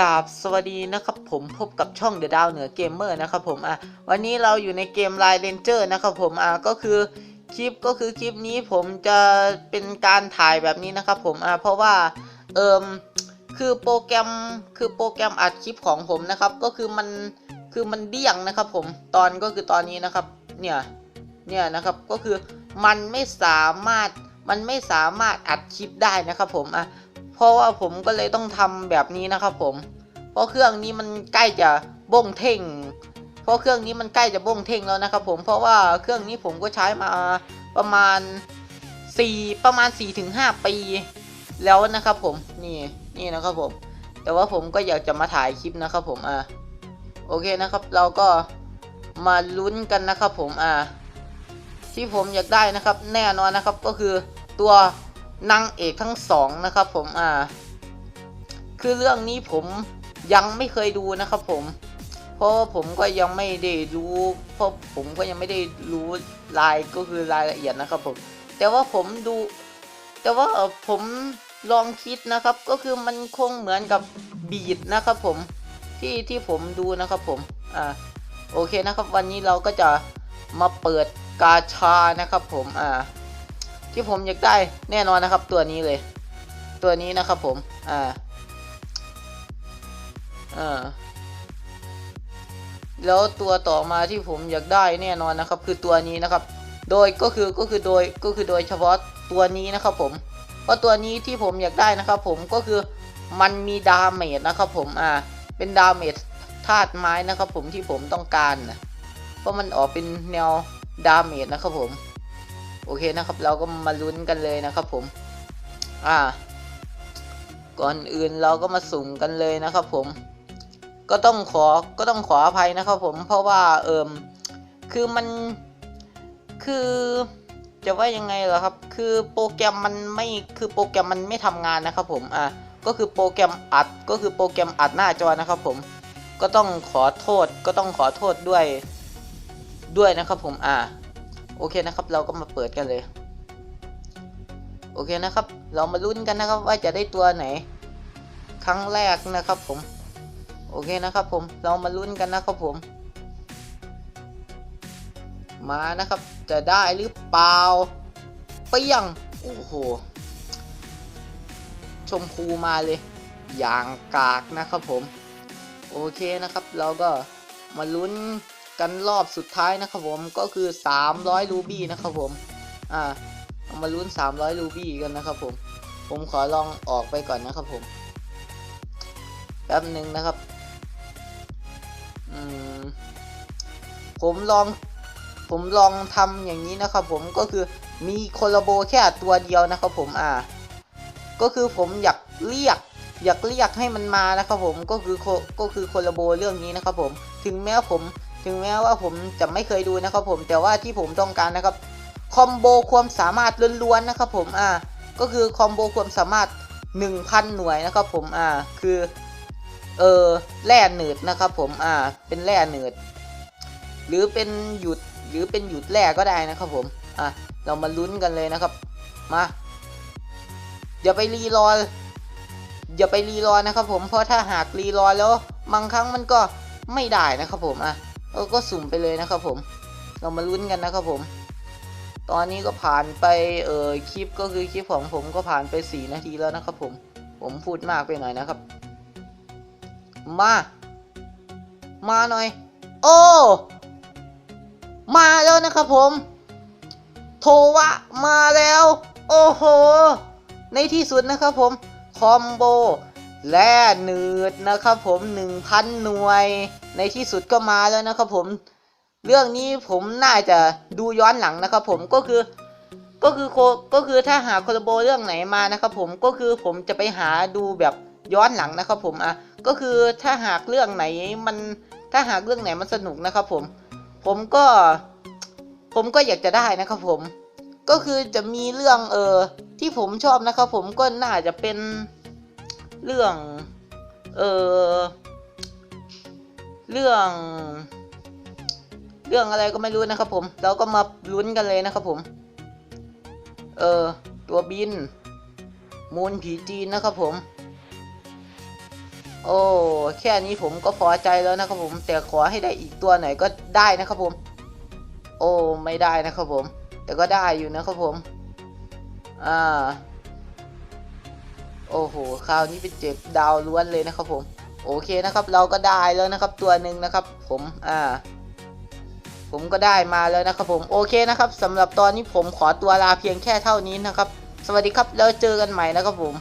กราบสวัสดีนะครับผมพบกับช่อง The ดาวเหนือเกมเมอร์นะครับผมอะวันนี้เราอยู่ในเกม Line Ranger นะครับผมอะก็คือคลิปก็คือคลิปนี้ผมจะเป็นการถ่ายแบบนี้นะครับผมอะเพราะว่าเอิมคือโปรแกรมคือโปรแกรมอัดคลิปของผมนะครับก็คือมันคือมันเดี้ยงนะครับผมตอนก็คือตอนนี้นะครับเนี่ยเนี่ยนะครับก็คือมันไม่สามารถมันไม่สามารถอัดคลิปได้นะครับผมอะ เพราะว่าผมก็เลยต้องทำแบบนี้นะครับผม เพราะเครื่องนี้มันใกล้จะบ้งเท่ง เพราะเครื่องนี้มันใกล้จะบ้งเท่งแล้วนะครับผม เพราะว่าเครื่องนี้ผมก็ใช้มาประมาณ 4 ประมาณ 4-5 ปี แล้วนะครับผม นี่ นี่นะครับผม แต่ว่าผมก็อยากจะมาถ่ายคลิปนะครับผม อะโอเคนะครับ เราก็มาลุ้นกันนะครับผม อะที่ผมอยากได้นะครับ แน่นอนนะครับก็คือตัว นางเอกทั้งสองนะครับผมอ่าคือเรื่องนี้ผมยังไม่เคยดูนะครับผม เพราะว่าผมก็ยังไม่ได้รู้เพราะผมก็ยังไม่ได้รู้รายก็คือรายละเอียดนะครับผม แต่ว่าผมดู แต่ว่าผมลองคิดนะครับ ก็คือมันคงเหมือนกับบีดนะครับผมที่ที่ผมดูนะครับผม อ่า โอเคนะครับ วันนี้เราก็จะมาเปิดกาชานะครับผม อ่า ที่ผมอยากได้แน่นอนนะครับตัวนี้เลย ตัวนี้นะครับผม อ่าอ่าแล้วตัวต่อมาที่ผมอยากได้แน่นอนนะครับ คือตัวนี้นะครับ โดยก็คือก็คือโดยก็คือโดยเฉพาะตัวนี้นะครับผม เพราะตัวนี้ที่ผมอยากได้นะครับ ผมก็คือมันมีดาเมจนะครับ ผมอ่าเป็นดาเมจธาตุไม้นะครับ ผมที่ผมต้องการนะเพราะมันออกเป็นแนวดาเมจนะครับผม โอเคนะครับ เราก็มาลุ้นกันเลยนะครับผม อ่า ก่อนอื่นเราก็มาสุ่มกันเลยนะครับผม ก็ต้องขอ ก็ต้องขออภัยนะครับผม เพราะว่าเอิมคือมัน คือจะว่ายังไงเหรอครับ คือโปรแกรมมันไม่ คือโปรแกรมมันไม่ทำงานนะครับผม อ่า ก็คือโปรแกรมอัด ก็คือโปรแกรมอัดหน้าจอนะครับผม ก็ต้องขอโทษ ก็ต้องขอโทษด้วย ด้วยนะครับผม อ่า โอเคนะครับ เราก็มาเปิดกันเลย โอเคนะครับ เรามาลุ้นกันนะครับว่าจะได้ตัวไหน ครั้งแรกนะครับผม โอเคนะครับผม เรามาลุ้นกันนะครับผม มานะครับ จะได้หรือเปล่าเปี้ยง โอ้โห ชมพูมาเลย อย่างกากนะครับผม โอเคนะครับ เราก็มาลุ้น กันรอบสุดท้ายนะครับผมก็คือ 300 รูบี้นะครับผมอ่าเอามาลุ้น 300 รูบี้กันนะครับผม ผมขอลองออกไปก่อนนะครับผมแป๊บหนึ่งนะครับอืมผมลองผมลองทำอย่างนี้นะครับผมก็คือมีโคลาโบแค่ตัวเดียวนะครับผมอ่า ก็คือผมอยากเรียกอยากเรียกให้มันมานะครับผมก็คือก็คือโคลาโบเรื่องนี้นะครับผม ถึงแม้ผม ถึงแม้ว่าผมจะไม่เคยดูนะครับผมแต่ว่าที่ผมต้องการนะครับคอมโบความสามารถล้วนๆนะครับผมอ่าก็คือคอมโบความสามารถ 1,000 หน่วยนะครับผมอ่าคือเออแร่หนืดนะครับผมอ่าเป็นแร่หนืด หรือเป็นหยุดหรือเป็นหยุดแร่ก็ได้นะครับผมอะเรามาลุ้นกันเลยนะครับมาอย่าไปรีรออย่าไปรีรอนะครับผมเพราะถ้าหากรีรอแล้วบางครั้งมันก็ไม่ได้นะครับผมอะ เราก็สุ่มไปเลยนะครับผม เรามาลุ้นกันนะครับผม ตอนนี้ก็ผ่านไปเออคลิปก็คือคลิปของผมก็ผ่านไป 4 นาทีแล้วนะครับผม ผมพูดมากไปหน่อยนะครับ มา มาหน่อย โอ้ มาแล้วนะครับผม โทวะมาแล้ว โอ้โห ในที่สุดนะครับผม คอมโบ แร่เนืดนะครับผม1,000หน่วย ในที่สุดก็มาแล้วนะครับผม เรื่องนี้ผมน่าจะดูย้อนหลังนะครับผมก็คือ ก็คือโคก็คือถ้าหาโคลาโบเรื่องไหนมานะครับผมก็คือผมจะไปหาดูแบบย้อนหลังนะครับผมอะก็คือถ้าหากเรื่องไหนมันถ้าหากเรื่องไหนมันสนุกนะครับผม ผมก็ผมก็อยากจะได้นะครับผม ก็คือจะมีเรื่องเออที่ผมชอบนะครับผมก็น่าจะเป็น เรื่อง เออเรื่อง เรื่องอะไรก็ไม่รู้นะครับผม เราก็มาลุ้นกันเลยนะครับผม เออตัวบิน มูลผีจีนนะครับผม โอ้แค่นี้ผมก็พอใจแล้วนะครับผม แต่ขอให้ได้อีกตัวหน่อยก็ได้นะครับผม โอ้ไม่ได้นะครับผม แต่ก็ได้อยู่นะครับผม อ่า โอ้โห คราวนี้เป็นเจ็ดดาวล้วนเลยนะครับผม โอเคนะครับ เราก็ได้แล้วนะครับตัวหนึ่งนะครับ ผม อ่า ผมก็ได้มาแล้วนะครับผม โอเคนะครับสำหรับตอนนี้ผมขอตัวลาเพียงแค่เท่านี้นะครับ สวัสดีครับ แล้วเจอกันใหม่นะครับผม